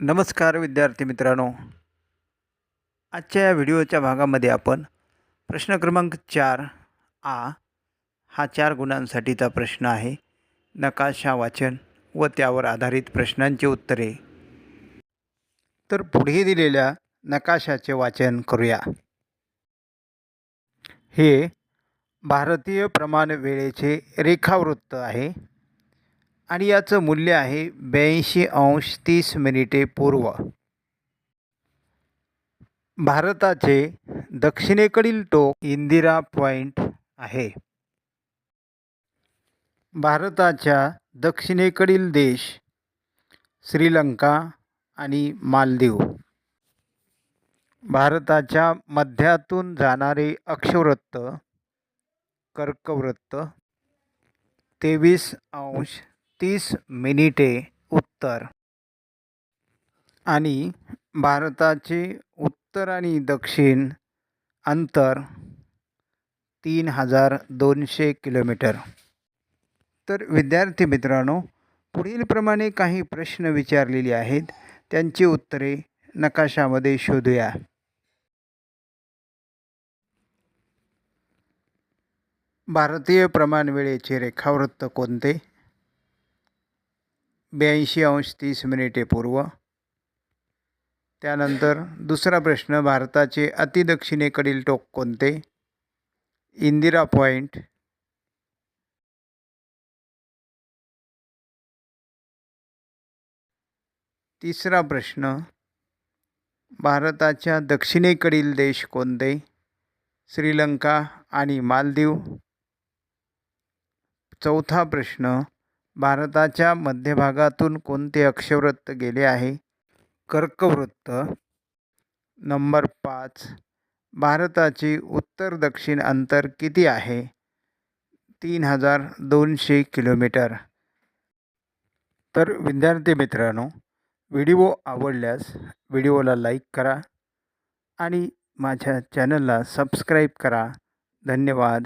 नमस्कार विद्यार्थी मित्रांनो. आजच्या या व्हिडिओच्या भागामध्ये आपण प्रश्न क्रमांक चार आ हा चार गुणांसाठीचा प्रश्न आहे. नकाशा वाचन व त्यावर आधारित प्रश्नांची उत्तरे. तर पुढे दिलेल्या नकाशाचे वाचन करूया. हे भारतीय प्रमाण वेळेचे रेखावृत्त आहे. आणि याचं मूल्य आहे ब्याऐंशी अंश तीस मिनिटे पूर्व. भारताचे दक्षिणेकडील टोक इंदिरा पॉईंट आहे. भारताच्या दक्षिणेकडील देश श्रीलंका आणि मालदीव. भारताच्या मध्यातून जाणारे अक्षवृत्त कर्कवृत्त तेवीस अंश तीस मिनिटे उत्तर. आणि भारताचे उत्तर आणि दक्षिण अंतर तीन हजार दोनशे किलोमीटर. तर विद्यार्थी मित्रांनो पुढीलप्रमाणे काही प्रश्न विचारलेले आहेत. त्यांची उत्तरे नकाशामध्ये शोधूया. भारतीय प्रमाण वेळेचे रेखावृत्त कोणते? ब्याऐंशी अंश तीस मिनिटे पूर्व. त्यानंतर दुसरा प्रश्न भारताचे अतिदक्षिणेकडील टोक कोणते? इंदिरा पॉईंट तिसरा प्रश्न भारताच्या दक्षिणेकडील देश कोणते? श्रीलंका आणि मालदीव. चौथा प्रश्न भारताच्या मध्यभागातून कोणते अक्षवृत्त गेले आहे? कर्कवृत्त. नंबर पाच. भारताची उत्तर दक्षिण अंतर किती आहे? तीन हजार दोनशे किलोमीटर. तर विद्यार्थी मित्रांनो व्हिडिओ आवडल्यास व्हिडिओला लाईक करा आणि माझ्या चॅनलला सबस्क्राईब करा. धन्यवाद.